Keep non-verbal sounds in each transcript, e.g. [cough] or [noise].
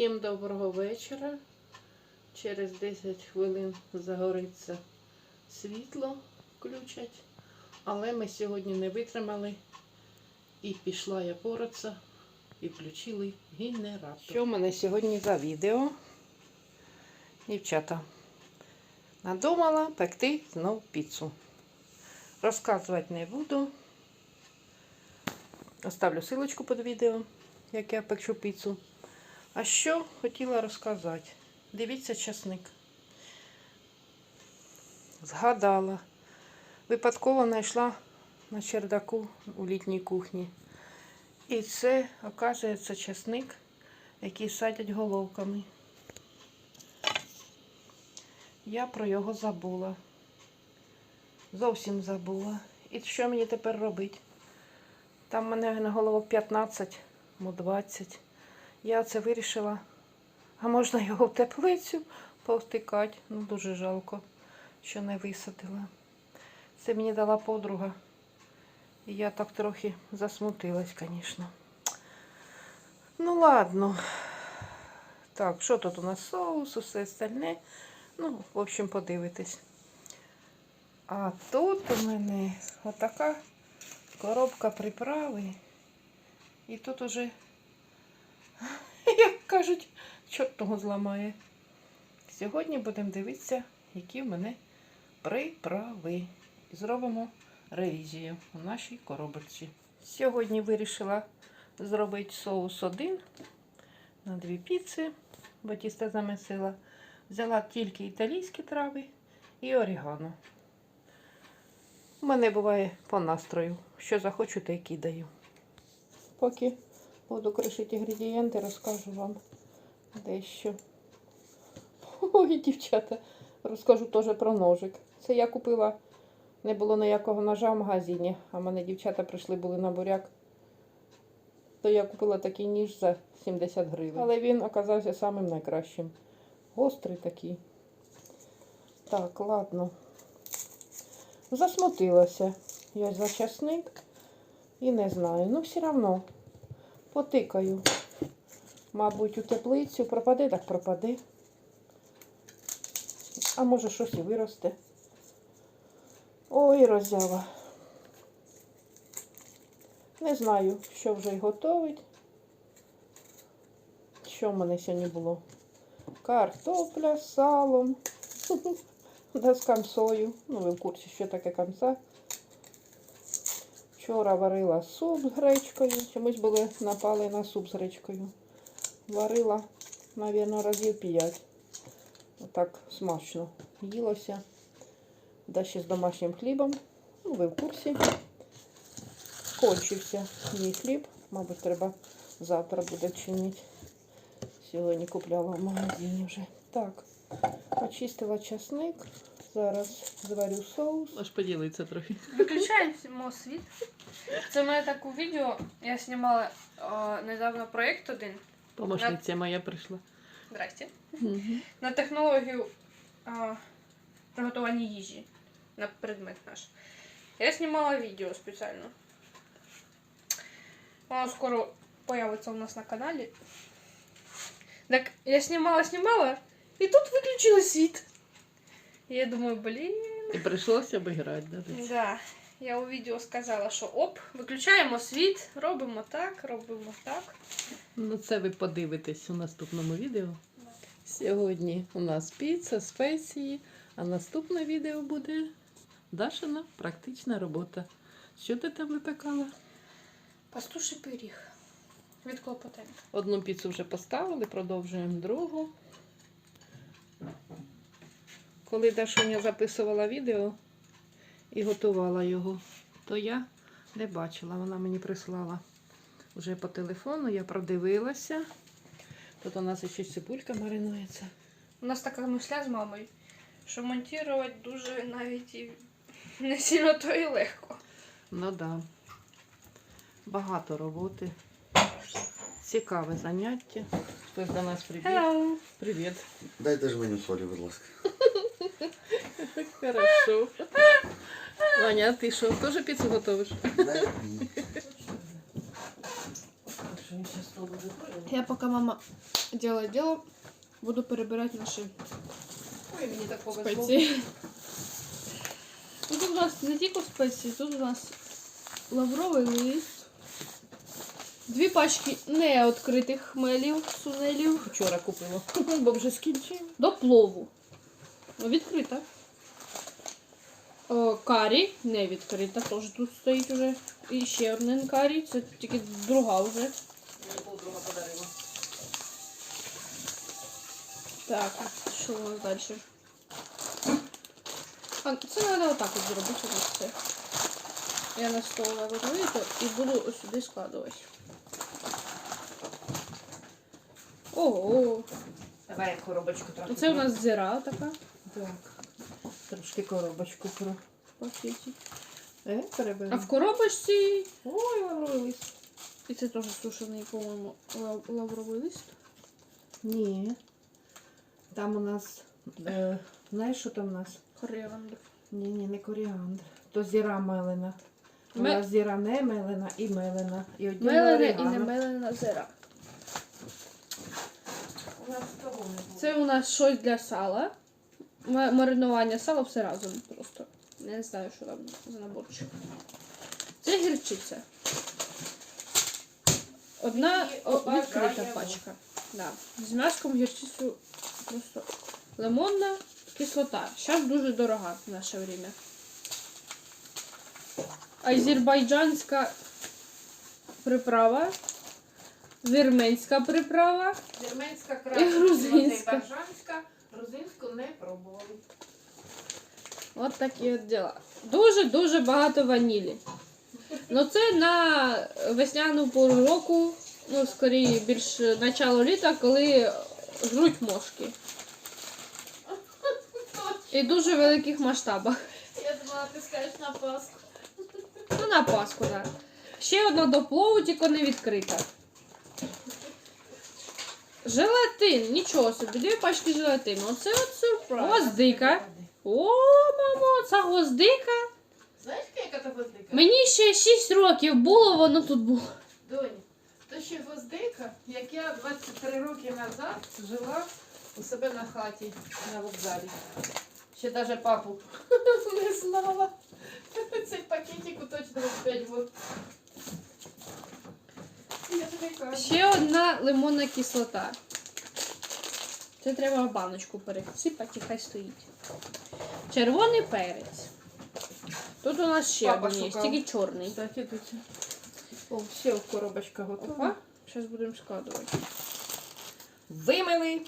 Всім доброго вечора. Через 10 хвилин загориться світло, включать. Але ми сьогодні не витримали і пішла я поратися і включили генератор. Що в мене сьогодні за відео? Дівчата, надумала пекти знов піцу. Розказувати не буду. Оставлю силочку під відео, як я печу піцу. А що хотіла розказати? Дивіться часник. Згадала. Випадково знайшла на чердаку у літній кухні. І це, оказується, часник, який садять головками. Я про його забула. Зовсім забула. І що мені тепер робити? Там в мене на голову 15, мо 20. Я це вирішила. А можна його в теплицю повтикати. Ну, дуже жалко, що не висадила. Це мені дала подруга. І я так трохи засмутилась, звісно. Ну, ладно. Так, що тут у нас соус, усе остальне. Ну, в общем, подивитись. А тут у мене отака коробка приправи. І тут уже, [laughs] як кажуть, чорт того зламає. Сьогодні будемо дивитися, які в мене приправи. І зробимо ревізію у нашій коробочці. Сьогодні вирішила зробити соус один на дві піци, бо тісто замесила. Взяла тільки італійські трави і орігано. У мене буває по настрою. Що захочу, те й кидаю. Поки буду кришити інгредієнти, розкажу вам дещо. [laughs] Ой, дівчата, розкажу теж про ножик. Це я купила, не було ніякого ножа в магазині, а в мене дівчата прийшли були на буряк. То я купила такий ніж за 70 гривень. Але він оказався самим найкращим. Гострий такий. Так, ладно. Засмутилася я за часник і не знаю. Ну, все одно потикаю. Мабуть, у теплицю пропаде, так пропаде. А може щось і виросте. Ой, роззява. Не знаю, що вже й готовить. Що в мене сьогодні було? Картопля з салом. [laughs] Да з камсою. Ну, ви в курсі, що таке камса. Вчора варила суп з гречкою. Чомусь були напали на суп з гречкою. Варила, мабуть, разів 5. Отак смачно їлося. Да ще з домашнім хлібом. Ну, ви в курсі. Кончився мій хліб. Мабуть, треба завтра буде чинити. Сьогодні купляла в магазині вже. Так, очистила часник. Зараз зварю соус. Аж поділиться трохи. Виключаємо світ. Це мене так у відео. Я знімала о, недавно проєкт один. Помощниця моя прийшла. Здрасте. На технологію о, приготування їжі на предмет наш. Я знімала відео спеціально. Воно скоро появиться у нас на каналі. Так, я знімала, знімала, і тут виключили світ. Я думаю, блін. І прийшлося обіграти, да? десь? Да. Я у відео сказала, що оп, виключаємо світ, робимо так, робимо так. Ну це ви подивитесь у наступному відео. Сьогодні у нас піца, спеції, а наступне відео буде Дашина практична робота. Що ти там випекала? Пастуший пиріг. Від Клопотенка. Одну піцу вже поставили, продовжуємо другу. Коли Дашуня записувала відео і готувала його, то я не бачила. Вона мені прислала вже по телефону, я продивилася. Тут у нас ще цибулька маринується. У нас така мисля з мамою, що монтувати дуже навіть і не сильно то і легко. Ну да. Багато роботи. Цікаве заняття. Хтось до нас прибіг. Hello. Привіт. Дайте ж мені солі, будь ласка. Хорошо. Ваня, а ти що, теж піцу готовиш? Я пока мама делает дело, буду перебирать наши Ой, мені так повезло. Ну, Тут у нас не тільки спеції, тут у нас лавровий лист. Дві пачки неоткритих хмелів, сунелів Вчора купила, [laughs] бо вже скінчила. до плову. Ну, Відкрита. О, карі не відкрита, теж тут стоїть уже. І ще один карі, це тільки друга вже. Мені подруга подарила. Так, що у нас далі? А, це треба отак от зробити ось це. Я на стол розумієте і буду ось сюди складувати. Ого, Давай коробочку трохи. це у нас зира така. Так. Трошки коробочку про. Пакетик. Е, А в коробочці. Ой, лавровий лист. І це теж сушений, по-моєму, лав- лавровий лист. Ні. Там у нас. Е, знаєш, що там у нас? Коріандр. Ні, ні, не коріандр. То зіра мелена. У Ме- нас зіра не мелена і мелена. І Мелена і не мелена зира. У нас того не було. Це у нас щось для сала. Ма- Маринування сала все разом просто. Я не знаю, що там за наборчик. Це гірчиця. Одна о, відкрита пачка. Да. З м'яском гірчицю просто лимонна кислота. Зараз дуже дорога в наше время. Азербайджанська приправа. Вірменська приправа. Вірменська І грузинська. азербайджанська. Грузинську не пробували. От такі от діла. Дуже-дуже багато ванілі. Ну це на весняну пору року, ну, скоріше, більш начало літа, коли жруть мошки. І дуже великих масштабах. Я думала, ти скажеш на Пасху. Ну, на Пасху, так. Ще одна до плову, тільки не відкрита. Желатин, нічого собі, дві пачки желатину. Оце от сюрприз. Гвоздика. О, мамо, це гвоздика. Знаєш, яка та гвоздика? Мені ще 6 років було, воно тут було. Донь, то ще гвоздика, як я 23 роки назад жила у себе на хаті на вокзалі. Ще навіть папу [laughs] не знала. Цей пакетик точно 5 років. Ще одна лимонна кислота. Це треба в баночку пересипати, і хай стоїть. Червоний перець. Тут у нас ще Папа один є, шукав. тільки чорний. Кстати, тут. О, все, коробочка готова. Опа, зараз будемо складувати. Вимили.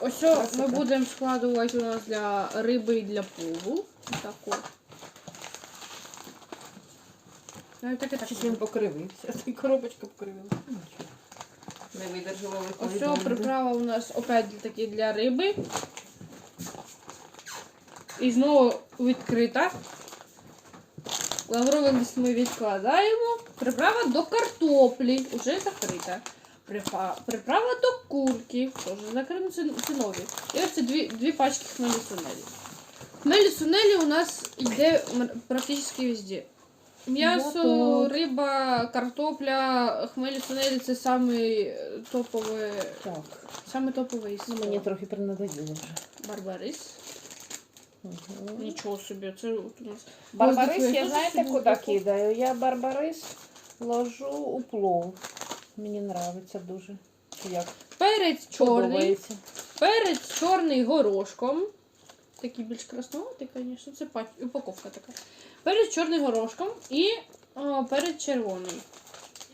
Ось о, Красота. ми будемо складувати у нас для риби і для плову. Так от. Навіть таке так. Щось він покривився. [laughs] Ця коробочка покривилася. Ну. Не видержала Ось бомби. приправа у нас опять таки для риби. І знову відкрита. Лавровий лист ми відкладаємо. Приправа до картоплі. Уже закрита. Приправа до курки. Теж закрита це, це нові. І оце дві, дві пачки хмелі сунелі. Хмелі сунелі у нас йде практично везде. М'ясо, риба, картопля, хмелі сунелі це самий топовий, Так. самий топовий Ну, мені трохи принадоїло вже. барбарис. Угу. Нічого собі, це от у нас. Барбарис, я знаєте, куди кидаю? Я барбарис ложу у плов. Мені подобається дуже. Як Перець чорний. подобається. Перець чорний горошком. Такий більш красноватий, звісно, це упаковка така. Перець чорний горошком і о, перець червоний.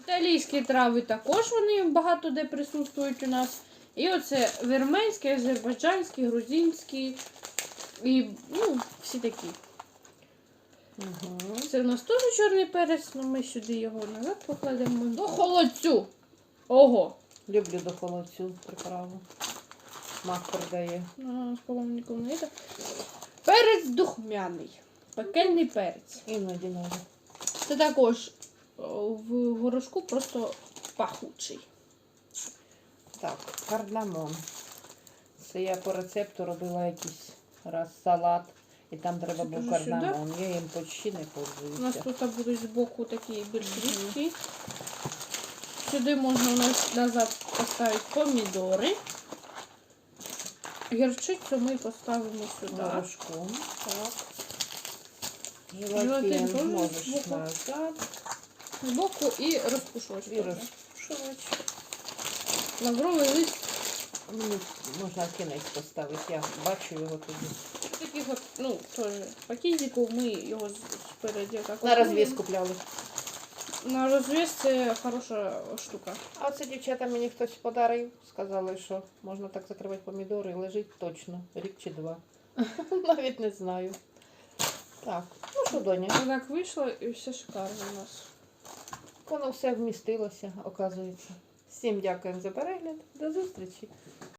Італійські трави також вони багато де присутствують у нас. І оце вірменські, азербайджанські, грузинські і ну, всі такі. Угу. Це у нас теж чорний перець, але ми сюди його назад покладемо до холодцю. Ого! Люблю до холодцю приправу. Мак продає. А, по-моєму, ніколи не йде. Перець духмяний. Пекельний перець. Іноді надо. Це також в горошку просто пахучий. Так, кардамон. Це я по рецепту робила якийсь раз салат. І там треба був кардамон. Я їм почти не У нас тут будуть збоку такі більш рідкі. Сюди можна у нас назад поставити помідори. Гірчицю ми поставимо сюди. Горошком. Так. Желатин можеш збоку? назад. Збоку і розпушувач. І розпушувач. Лавровий лист. Мені можна кінець поставити, я бачу його тоді. Таких от, ну, теж пакетиків ми його спереді. На розвіз купляли. На розвіз це хороша штука. А оце дівчата мені хтось подарив. Сказали, що можна так закривати помідори і лежить точно рік чи два. [laughs] Навіть не знаю. Так, ну що, доня, Так вийшло і все шикарно у нас. воно все вмістилося, оказується. Всім дякуємо за перегляд. До зустрічі!